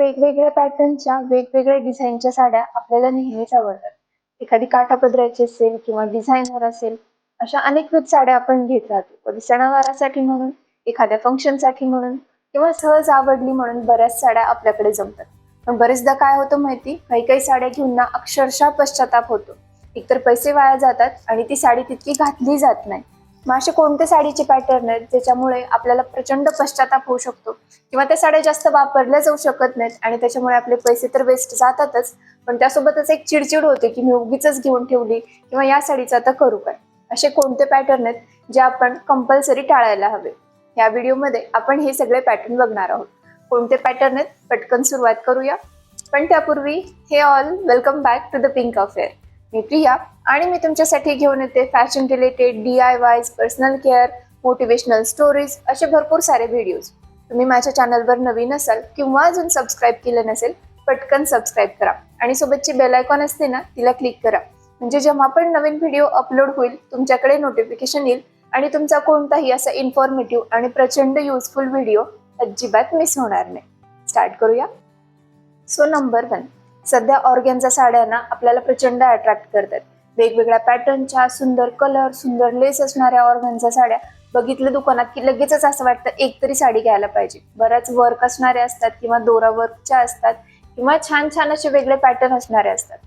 वेगवेगळ्या पॅटर्नच्या वेगवेगळ्या डिझाईनच्या साड्या आपल्याला नेहमीच आवडतात. एखादी काठापदराची असेल किंवा डिझायनर असेल अशा अनेकविध साड्या आपण घेत राहतो. कधी सणावारासाठी म्हणून एखाद्या फंक्शनसाठी म्हणून किंवा सहज आवडली म्हणून बऱ्याच साड्या आपल्याकडे जमतात. पण बरेचदा काय होतं माहिती? काही काही साड्या घेऊन ना अक्षरशः पश्चाताप होतो. एकतर पैसे वाया जातात आणि ती साडी तितकी घातली जात नाही. मग असे कोणते साडीचे पॅटर्न आहेत ज्याच्यामुळे आपल्याला प्रचंड पश्चाताप होऊ शकतो? किंवा त्या साड्या जास्त वापरल्या जाऊ शकत नाहीत आणि त्याच्यामुळे आपले पैसे तर वेस्ट जातातच पण त्यासोबतच एक चिडचिड होते की मी उगीच घेऊन ठेवली किंवा या साडीचं आता करू काय? असे कोणते पॅटर्न आहेत जे आपण कंपल्सरी टाळायला हवे? या व्हिडिओमध्ये आपण हे सगळे पॅटर्न बघणार आहोत. कोणते पॅटर्न आहेत? पटकन सुरुवात करूया. पण त्यापूर्वी हे all welcome back to the pink affair मी प्रिया आणि मी तुमच्यासाठी घेऊन येते fashion related D I Ys personal care motivational stories असे भरपूर सारे व्हिडिओज तुम्ही माझ्या चॅनलवर नवीन असाल किंवा अजून सबस्क्राईब केलं नसेल पटकन सबस्क्राईब करा. आणि सोबतची बेल आयकॉन असते ना तिला क्लिक करा. म्हणजे जेव्हा पण नवीन व्हिडिओ अपलोड होईल तुमच्याकडे नोटिफिकेशन येईल आणि तुमचा कोणताही असा इन्फॉर्मेटिव्ह आणि प्रचंड युजफुल व्हिडिओ अजिबात मिस होणार नाही. स्टार्ट करूया. सो नंबर वन सध्या ऑर्गॅनच्या साड्या ना आपल्याला प्रचंड अट्रॅक्ट करतात. वेगवेगळ्या पॅटर्नच्या सुंदर कलर सुंदर लेस असणाऱ्या ऑर्गनच्या साड्या बघितलं दुकानात की लगेचच असं वाटतं एक तरी साडी घ्यायला पाहिजे. बऱ्याच वर्क असणाऱ्या असतात किंवा दोरा वर्कच्या असतात किंवा छान छान असे वेगळे पॅटर्न असणारे असतात.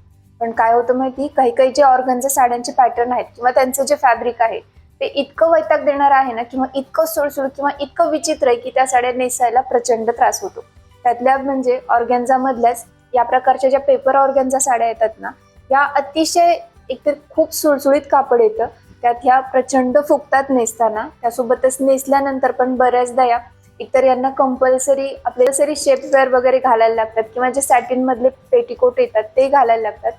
पण काय होतं माहिती? काही काही जे ऑर्गनच्या साड्यांचे पॅटर्न आहेत किंवा त्यांचं जे फॅब्रिक आहे ते इतकं वैताग देणार आहे ना किंवा इतकं सुळसुळ किंवा इतकं विचित्र आहे की त्या साड्या नेसायला प्रचंड त्रास होतो. त्यातल्या म्हणजे ऑर्गेन्झामधल्याच या प्रकारच्या ज्या पेपर ऑर्गॅनच्या साड्या येतात ना या अतिशय एकतर खूप सुळसुळीत कापड येतं. त्यात ह्या प्रचंड फुगतात नेसताना. त्यासोबतच नेसल्यानंतर पण बऱ्याचदा या एकतर यांना कंपल्सरी आपल्याला सरी शेपवेअर वगैरे घालायला लागतात किंवा जे सॅटिनमधले पेटीकोट येतात ते घालायला लागतात.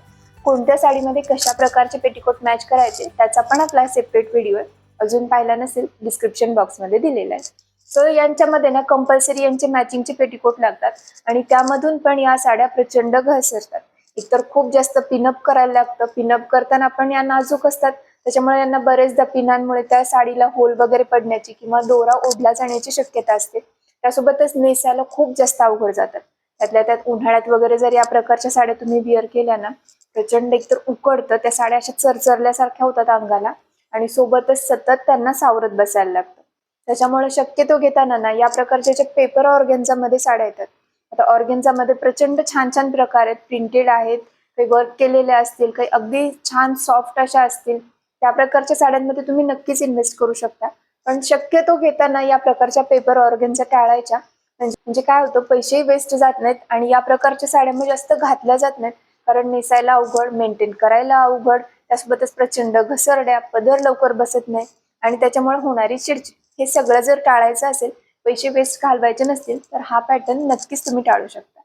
कोणत्या साडीमध्ये कशा प्रकारचे पेटीकोट मॅच करायचे त्याचा पण आपला सेपरेट व्हिडिओ आहे अजून पाहिला नसेल डिस्क्रिप्शन बॉक्समध्ये दिलेला आहे. सो यांच्यामध्ये ना कंपल्सरी यांचे मॅचिंगचे पेटीकोट लागतात आणि त्यामधून पण या साड्या प्रचंड घसरतात. एकतर खूप जास्त पिनअप करायला लागतं. पिनअप करताना पण या नाजूक असतात. त्याच्यामुळे यांना बरेचदा पिनांमुळे त्या साडीला होल वगैरे पडण्याची किंवा दोरा ओढला जाण्याची शक्यता असते. त्यासोबतच नेसायला खूप जास्त अवघड जातात. त्यातल्या त्यात उन्हाळ्यात वगैरे जर या प्रकारच्या साड्या तुम्ही विअर केल्या ना प्रचंड एकतर उकडतं त्या साड्या अशा चरचरल्यासारख्या होतात अंगाला आणि सोबतच सतत त्यांना सावरत बसायला लागतं. त्याच्यामुळे शक्यतो घेताना ना या प्रकारच्या ज्या पेपर ऑर्गेन्झामध्ये साड्या येतात. आता ऑर्गेन्झामध्ये प्रचंड छान छान प्रकार आहेत. प्रिंटेड आहेत काही वर्क केलेले असतील काही अगदी छान सॉफ्ट अशा असतील त्या प्रकारच्या साड्यांमध्ये तुम्ही नक्कीच इन्व्हेस्ट करू शकता. पण शक्यतो घेताना या प्रकारच्या पेपर ऑर्गनच्या टाळायच्या. म्हणजे, म्हणजे काय होतं पैसेही वेस्ट जात नाहीत आणि या प्रकारच्या साड्या जास्त घातल्या जात नाहीत. कारण नेसायला अवघड मेंटेन करायला अवघड त्यासोबतच प्रचंड घसरड्या पदर लवकर बसत नाही आणि त्याच्यामुळे होणारी चिडचिड. हे सगळं जर टाळायचं असेल पैसे वेस्ट घालवायचे नसतील तर हा पॅटर्न नक्कीच तुम्ही टाळू शकता.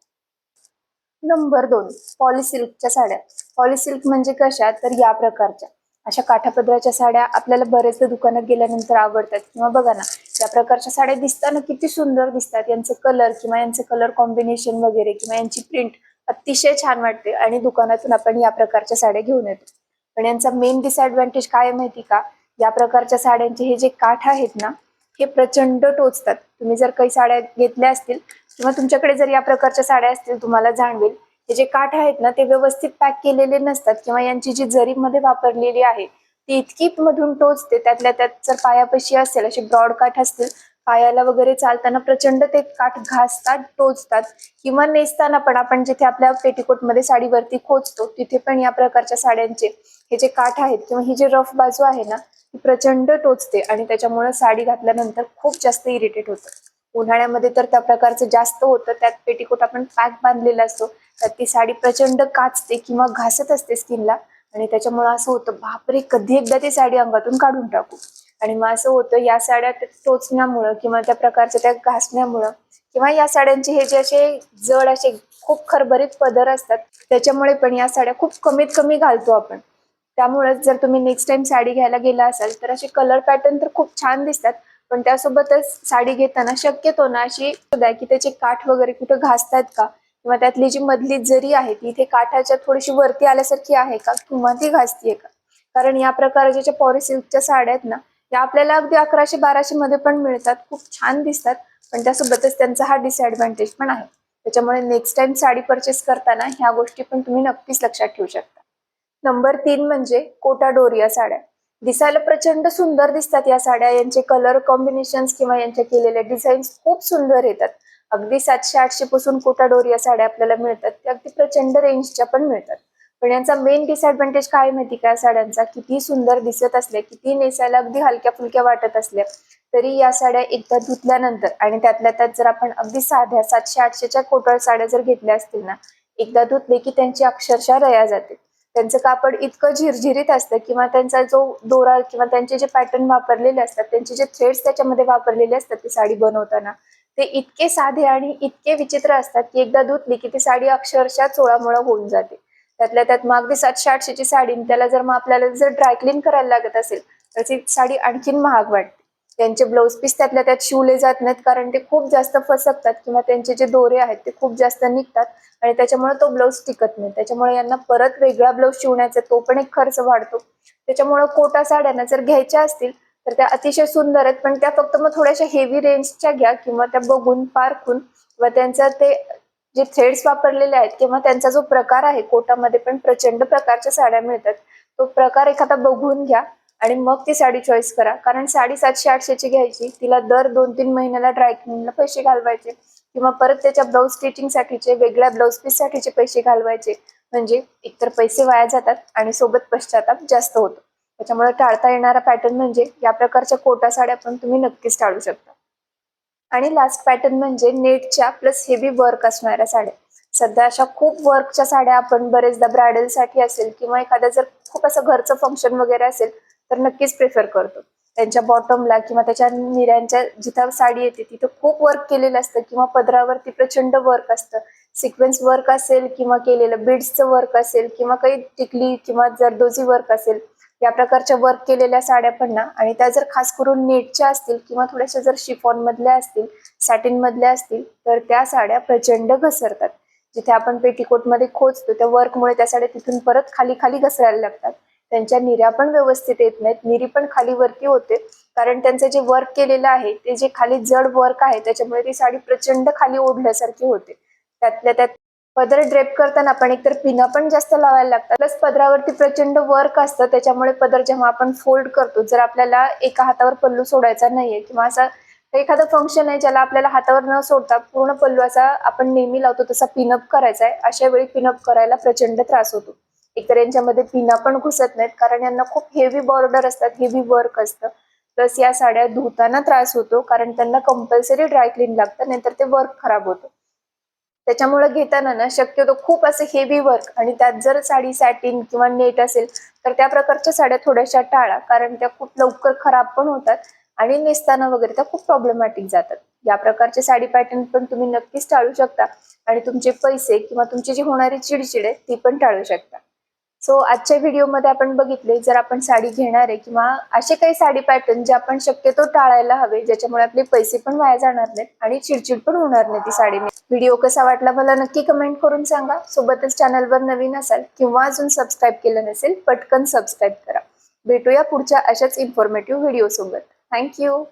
नंबर दोन पॉलिसिल्कच्या साड्या. पॉलिसिल्क म्हणजे कशा? तर या प्रकारच्या. अशा काठापदराच्या साड्या आपल्याला बरेचदा दुकानात गेल्यानंतर आवडतात. किंवा बघा ना या प्रकारच्या साड्या दिसताना किती सुंदर दिसतात. यांचं कलर किंवा यांचं कलर कॉम्बिनेशन वगैरे किंवा यांची प्रिंट अतिशय छान वाटते. आणि दुकानातून आपण या प्रकारच्या साड्या घेऊन येतो. पण यांचा मेन डिसएडव्हान्टेज काय माहिती का? या प्रकारच्या साड्यांचे हे जे काठ आहेत ना हे प्रचंड टोचतात. तुम्ही जर काही साड्या घेतल्या असतील किंवा तुमच्याकडे जर या प्रकारच्या साड्या असतील तुम्हाला जाणवेल. हे जे काठ आहेत ना ते व्यवस्थित पॅक केलेले नसतात किंवा यांची जी जरीमध्ये वापरलेली आहे ती इतकी मधून टोचते. त्यातल्या त्यात जर पायापाशी असेल असे ब्रॉड काठ असतील पायाला वगैरे चालताना प्रचंड ते काठ घासतात टोचतात. किंवा नेसताना पण आपण जिथे आपल्या पेटीकोटमध्ये साडीवरती खोचतो तिथे पण या प्रकारच्या साड्यांचे हे जे काठ आहेत किंवा ही जी रफ बाजू आहे ना प्रचंड टोचते आणि त्याच्यामुळे साडी घातल्यानंतर खूप जास्त इरिटेट होतं. उन्हाळ्यामध्ये तर त्या प्रकारचं जास्त होतं. त्यात पेटीकोट आपण पॅक बांधलेला असतो. त्यात ती साडी प्रचंड काचते किंवा घासत असते स्किनला. आणि त्याच्यामुळे असं होतं बापरे कधी एकदा ती साडी अंगातून काढून टाकू? आणि मग असं होतं या साड्या टोचण्यामुळं किंवा त्या प्रकारच्या त्या घासण्यामुळं किंवा या साड्यांचे हे जे असे जड असे खूप खरभरीत पदर असतात त्याच्यामुळे पण या साड्या खूप कमीत कमी घालतो आपण. त्यामुळे जर तुम्ही नेक्स्ट टाइम साडी घ्यायला गेला असाल तर असे कलर पॅटर्न तर खूप छान दिसतात. पण त्यासोबतच साडी घेताना शक्यतो ना अशी की त्याचे काठ वगैरे कुठं घासतात का? किंवा त्यातली जी मधली जरी आहे ती इथे काठाच्या थोडीशी वरती आल्यासारखी आहे का? किंवा ती घासतीये का? कारण या प्रकारच्या ज्या पॉरिसिल्कच्या साड्या आहेत ना या आपल्याला अगदी अकराशे बाराशे मध्ये पण मिळतात. खूप छान दिसतात. पण त्यासोबतच त्यांचा हा डिसएडव्हान्टेज पण आहे. त्याच्यामुळे नेक्स्ट टाइम साडी परचेस करताना ह्या गोष्टी पण तुम्ही नक्कीच लक्षात ठेवू शकता. नंबर तीन म्हणजे कोटा डोरिया साड्या. दिसायला प्रचंड सुंदर दिसतात या साड्या. यांचे कलर कॉम्बिनेशन किंवा यांच्या केलेल्या डिझाईन्स खूप सुंदर येतात. अगदी सातशे आठशे पासून कोटा डोरिया साड्या आपल्याला मिळतात. त्या अगदी प्रचंड रेंजच्या पण मिळतात. पण यांचा मेन डिसएडव्हान्टेज काय माहिती का? साड्यांचा किती सुंदर दिसत असल्या किती नेसायला अगदी हलक्या फुलक्या वाटत असल्या तरी या साड्या एकदा धुतल्यानंतर आणि त्यातल्या त्यात जर आपण अगदी साध्या सातशे आठशेच्या कोटळ साड्या जर घेतल्या असतील ना एकदा धुतले की त्यांची अक्षरशः रया जाते. त्यांचं कापड इतकं झिरझिरीत असतं किंवा त्यांचा जो दोरा किंवा त्यांचे जे पॅटर्न वापरलेले असतात त्यांचे जे थ्रेड्स त्याच्यामध्ये वापरलेले असतात ती साडी बनवताना ते इतके साधे आणि इतके विचित्र असतात की एकदा धुतली की ती साडी अक्षरशः चोळामोळा होऊन जाते. त्यातल्या त्यात मग अगदी सातशे आठशेची साडी त्याला जर मग आपल्याला जर ड्रायक्लीन करायला लागत असेल तर ती साडी आणखीन महाग वाटते. त्यांचे ब्लाऊज पीस त्यातल्या त्यात शिवले जात नाहीत कारण ते खूप जास्त फसकतात किंवा त्यांचे जे दोरे आहेत ते खूप जास्त निघतात आणि त्याच्यामुळे तो ब्लाऊज टिकत नाही. त्याच्यामुळे यांना परत वेगळा ब्लाऊज शिवण्याचा तो पण एक खर्च वाढतो. त्याच्यामुळे कोटा साड्यांना जर घ्यायच्या असतील तर त्या अतिशय सुंदर आहेत पण त्या फक्त मग थोड्याशा हेवी रेंजच्या घ्या किंवा त्या बघून पारखून व त्यांचा ते जे थ्रेड्स वापरलेले आहेत किंवा त्यांचा जो प्रकार आहे कोटामध्ये पण प्रचंड प्रकारच्या साड्या मिळतात तो प्रकार एखादा बघून घ्या. आणि मग ती साडी चॉईस करा. कारण साडी सातशे आठशेची घ्यायची तिला दर दोन तीन महिन्याला ड्रायक्लिनला पैसे घालवायचे. किंवा परत त्याच्या ब्लाऊज स्टिचिंग साठीचे वेगळ्या ब्लाऊज पीस साठीचे पैसे घालवायचे. म्हणजे एकतर पैसे वाया जातात आणि सोबत पश्चाताप जास्त होतो. त्याच्यामुळे टाळता येणारा पॅटर्न म्हणजे या प्रकारच्या कोटा साड्या पण तुम्ही नक्कीच टाळू शकता. आणि लास्ट पॅटर्न म्हणजे नेटच्या प्लस हेवी वर्क असणाऱ्या साड्या. सध्या अशा खूप वर्कच्या साड्या आपण बरेचदा ब्रायडलसाठी असेल किंवा एखाद्या जर खूप असं घरचं फंक्शन वगैरे असेल तर नक्कीच प्रेफर करतो. त्यांच्या बॉटमला किंवा त्याच्या निऱ्यांच्या जिथं साडी येते तिथं खूप वर्क केलेलं असतं किंवा पदरावरती प्रचंड वर्क असतं. सिक्वेन्स वर्क असेल किंवा केलेलं बीड्सचं वर्क असेल किंवा काही टिकली किंवा जरदोजी वर्क असेल या प्रकारच्या वर्क केलेल्या साड्या पण ना आणि त्या जर खास करून नेटच्या असतील किंवा थोड्याशा जर शिफॉन मधल्या असतील सॅटिन मधल्या असतील तर त्या साड्या प्रचंड घसरतात. जिथे आपण पेटीकोटमध्ये खोचतो त्या वर्कमुळे त्या साड्या तिथून परत खाली खाली घसरायला लागतात. त्यांच्या निऱ्या पण व्यवस्थित येत नाहीत. निरी पण खाली वरती होते. कारण त्यांचं जे वर्क केलेलं आहे ते जे खाली जड वर्क आहे त्याच्यामुळे ती साडी प्रचंड खाली ओढल्यासारखी होते. त्यातल्या त्यात पदर ड्रेप करताना आपण एकतर पिना पण जास्त लावायला लागतात. प्लस पदरावरती प्रचंड वर्क असतं. त्याच्यामुळे पदर जेव्हा आपण फोल्ड करतो जर आपल्याला एका हातावर पल्लू सोडायचा नाहीये किंवा असा एखादं फंक्शन आहे ज्याला आपल्याला हातावर न सोडता पूर्ण पल्लू असा आपण नेहमी लावतो तसा पिनअप करायचा आहे. अशा वेळी पिनअप करायला प्रचंड त्रास होतो. एकतर यांच्यामध्ये पिना पण घुसत नाहीत कारण यांना खूप हेवी बॉर्डर असतात हेवी वर्क असतं. प्लस या साड्या धुताना त्रास होतो कारण त्यांना कंपल्सरी ड्राय क्लीन लागतं नाहीतर ते वर्क खराब होतं. त्याच्यामुळे घेताना ना शक्यतो खूप असं हेवी वर्क आणि त्यात जर साडी सॅटिन किंवा नेट असेल तर त्या प्रकारच्या साड्या थोड्याशा टाळा कारण त्या खूप लवकर खराब पण होतात आणि नेसताना वगैरे त्या खूप प्रॉब्लेमॅटिक जातात. या प्रकारचे साडी पॅटर्न पण तुम्ही नक्कीच टाळू शकता आणि तुमचे पैसे किंवा तुमची जी होणारी चिडचिड आहे ती पण टाळू शकता. सो आजच्या व्हिडिओमध्ये आपण बघितले जर आपण साडी घेणार आहे किंवा असे काही साडी पॅटर्न जे आपण शक्यतो टाळायला हवे ज्याच्यामुळे आपले पैसे पण वाया जाणार नाहीत आणि चिडचिड पण होणार नाही ती साडी व्हिडिओ कसा वाटला मला नक्की कमेंट करून सांगा. सोबतच चॅनलवर नवीन असाल किंवा अजून सबस्क्राईब केलं नसेल पटकन सबस्क्राईब करा. भेटूया पुढच्या अशाच इन्फॉर्मेटिव्ह व्हिडिओ सोबत. थँक्यू